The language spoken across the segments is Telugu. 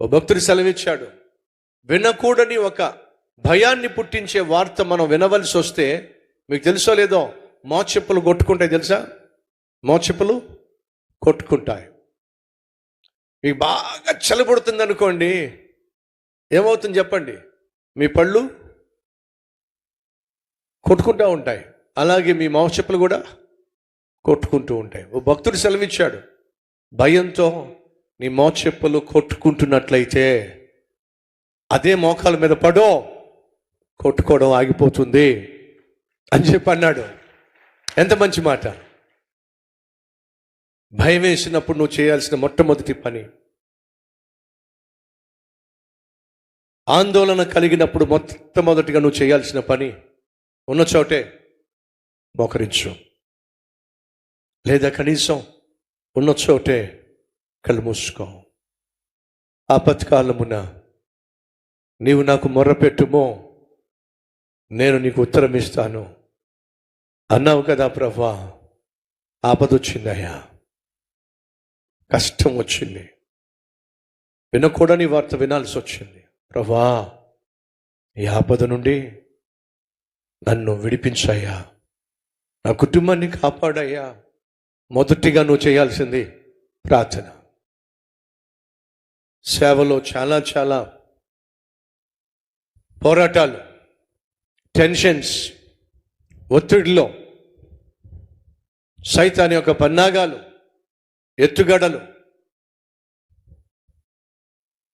ఓ భక్తుడు సెలవిచ్చాడు. వినకూడని ఒక భయాన్ని పుట్టించే వార్త మనం వినవలసి వస్తే మీకు తెలుసో లేదో మోచెప్పులు కొట్టుకుంటాయి తెలుసా? మోచెప్పులు కొట్టుకుంటాయి. మీకు బాగా చలిపడుతుంది అనుకోండి. ఏమవుతుంది చెప్పండి? మీ పళ్ళు కొట్టుకుంటూ ఉంటాయి. అలాగే మీ మోచెప్పులు కూడా కొట్టుకుంటూ ఉంటాయి. ఓ భక్తుడు సెలవిచ్చాడు. భయంతో నీ మోచెప్పులు కొట్టుకుంటున్నట్లయితే అదే మోకాల మీద పడో కొట్టుకోవడం ఆగిపోతుంది అని చెప్పి అన్నాడు. ఎంత మంచి మాట. భయం వేసినప్పుడు నువ్వు చేయాల్సిన మొట్టమొదటి పని. ఆందోళన కలిగినప్పుడు మొట్టమొదటిగా నువ్వు చేయాల్సిన పని ఉన్న చోటే మోకరించు. లేదా కనీసం ఉన్న చోటే కళ్ళు మూసుకో. ఆపత్కాలమున నీవు నాకు మొర్రపెట్టుమో. నేను నీకు ఉత్తరం ఇస్తాను. అన్నావు కదా ప్రభా ఆపదొచ్చిందయ్యా. కష్టం వచ్చింది. వినకూడని వార్త వినాల్సి వచ్చింది. ప్రభా ఈ ఆపద నుండి నన్ను విడిపించాయా నా కుటుంబాన్ని కాపాడయ్యా. మొదటిగా నువ్వు చేయాల్సింది ప్రార్థన. సేవలో చాలా చాలా పోరాటాలు టెన్షన్స్ ఒత్తిడిలో సైతాన్ యొక్క పన్నాగాలు ఎత్తుగడలు.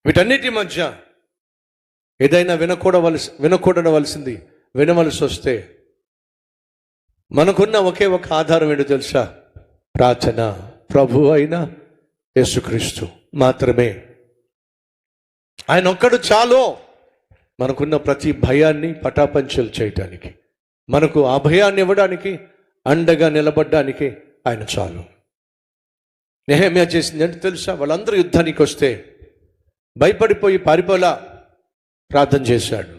వీటన్నిటి మధ్య ఏదైనా వినకూడవలసి వినకూడవలసింది వినవలసి వస్తే మనకున్న ఒకే ఒక ఆధారం ఏంటో తెలుసా? ప్రార్థన. ప్రభు అయిన యేసుక్రీస్తు మాత్రమే. ఆయన ఒక్కడు చాలు. మనకున్న ప్రతి భయాన్ని పటాపంచలు చేయటానికి మనకు ఆ భయాన్ని ఇవ్వడానికి అండగా నిలబడ్డానికి ఆయన చాలు. నెహమ్యా చేసింది అంటే తెలుసా? వాళ్ళందరూ యుద్ధానికి వస్తే భయపడిపోయి పారిపోలా ప్రార్థన చేశాడు.